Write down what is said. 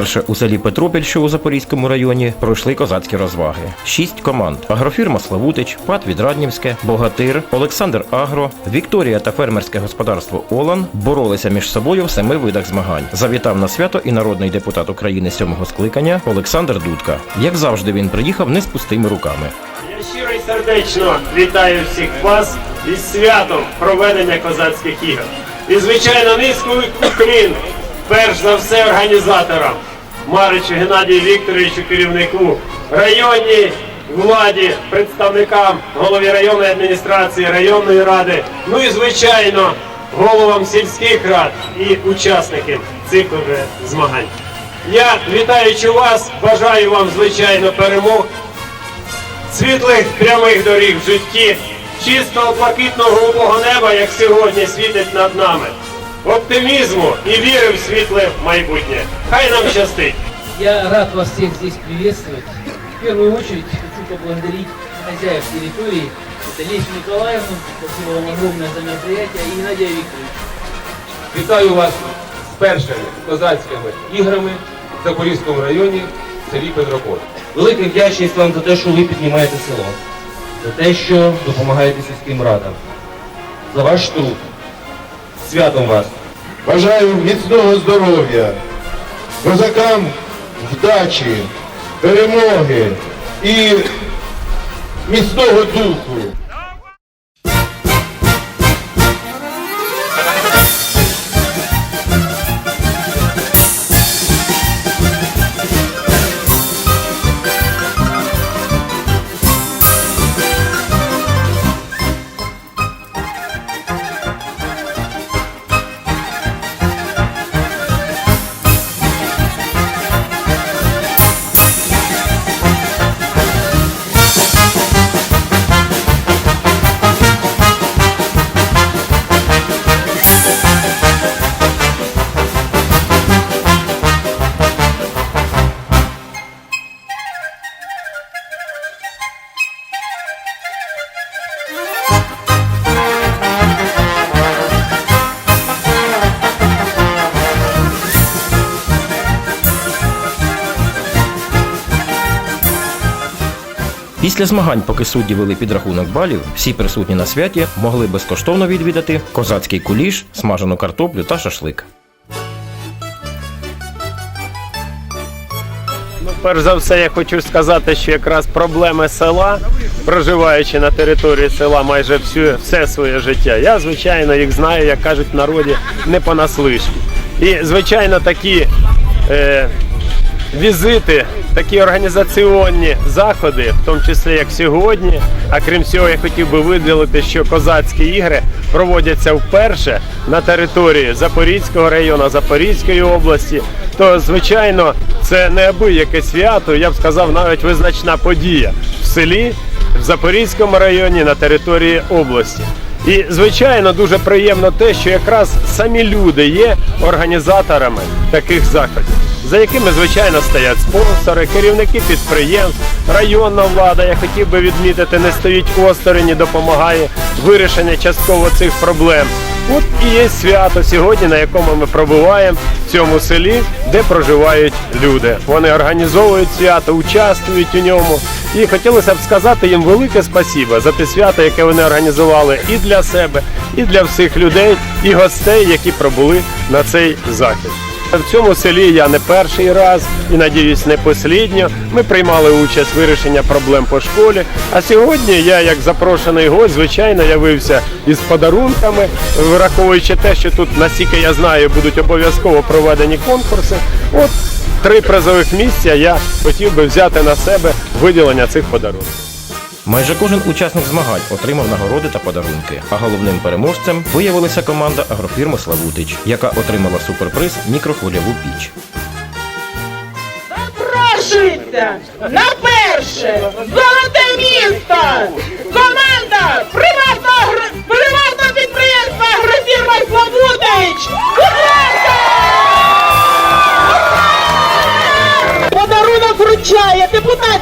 Вперше у селі Петропіль, що у Запорізькому районі, пройшли козацькі розваги. Шість команд: агрофірма Славутич, ПАТ Відраднівське, Богатир, Олександр Агро, Вікторія та фермерське господарство Олан боролися між собою в семи видах змагань. Завітав на свято і народний депутат України сьомого скликання Олександр Дудка. Як завжди, він приїхав не з пустими руками. Я щиро і сердечно вітаю всіх вас із святом проведення козацьких ігор. І, звичайно, низький уклін, перш за все, організаторам Маричу Геннадію Вікторовичу, керівнику, районній владі, представникам голові районної адміністрації, районної ради, ну і, звичайно, головам сільських рад і учасникам цих уже змагань. Я, вітаючи вас, бажаю вам, звичайно, перемог світлих прямих доріг в житті, чистого блакитного голубого неба, як сьогодні світить над нами, оптимізму і віри в світле майбутнє. Хай нам щастить! Я рад вас всех здесь приветствовать. В первую очередь хочу поблагодарить хозяев территории. Это Лесю Николаевну, спасибо вам огромное за мероприятие, и Геннадия Викторовича. Вітаю вас з першими козацькими іграми в Запорізькому районі в селі Петрополь. Велика вдячність вам за те, що ви піднімаєте село, за те, що допомагаєте сільським радам, за ваш труд. Святом вас! Бажаю міцного здоров'я, козакам вдачі, перемоги і міцного духу. Після змагань, поки судді вели підрахунок балів, всі присутні на святі могли безкоштовно відвідати козацький куліш, смажену картоплю та шашлик. Ну, перш за все, я хочу сказати, що якраз проблеми села, проживаючи на території села майже всю, все своє життя, я, звичайно, їх знаю, як кажуть в народі, не понаслишки. І, звичайно, такі е, візити, такі організаційні заходи, в тому числі як сьогодні. А крім цього, я хотів би виділити, що козацькі ігри проводяться вперше на території Запорізького району, Запорізької області. То, звичайно, це неабияке свято, я б сказав, навіть визначна подія в селі, в Запорізькому районі на території області. І звичайно дуже приємно те, що якраз самі люди є організаторами таких заходів, за якими звичайно стоять спонсори, керівники підприємств, районна влада. Я хотів би відмітити, не стоїть осторонь і допомагає вирішення частково цих проблем. От і є свято сьогодні, на якому ми пробуваємо в цьому селі, де проживають люди. Вони організовують свято, участвують у ньому. І хотілося б сказати їм велике спасибо за те свято, яке вони організували і для себе, і для всіх людей, і гостей, які прибули на цей захід. В цьому селі я не перший раз і надіюсь, не послідньо. Ми приймали участь в вирішенні проблем по школі. А сьогодні я, як запрошений гость, звичайно, явився із подарунками, враховуючи те, що тут, наскільки я знаю, будуть обов'язково проведені конкурси. От три призових місця я хотів би взяти на себе виділення цих подарунків. Майже кожен учасник змагань отримав нагороди та подарунки. А головним переможцем виявилася команда агрофірми Славутич, яка отримала суперприз мікрохвильову піч. Запрошується на перше золоте місто команда приватного приватного підприємства агрофірма Славутич. Подарунок вручає депутат